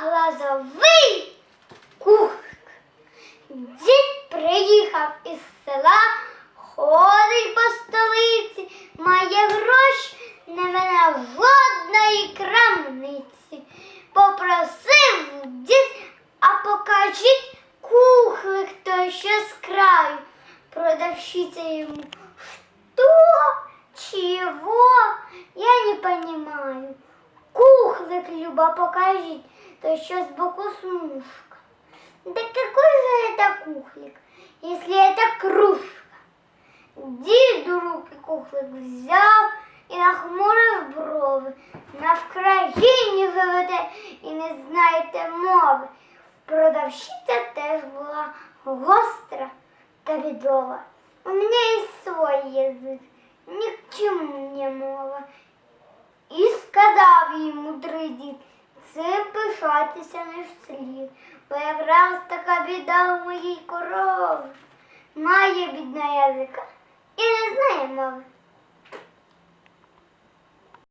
Глазовий кухар. Дід приїхав із села, ходить по столиці, має гроші, не мене жодної крамниці. Попросив дід, а покажіть кухлик той, що з краю. Продавщиця йому, что, чего, Кухлик, Люба, покажіть, то що збоку смужка. Да какой же это кухлик, если это кружка? Дід у руки кухлик взяв і нахмурив брови. На Вкраїні живете і не знаєте мови. Продавщиця теж була гостра та бідова. У мене і свій язик, ні к чому не мова. І сказав Їй мудрий дід, цим пишатися не слід, бо якраз така біда у моїй корови. Має бідна язика і не знає мови.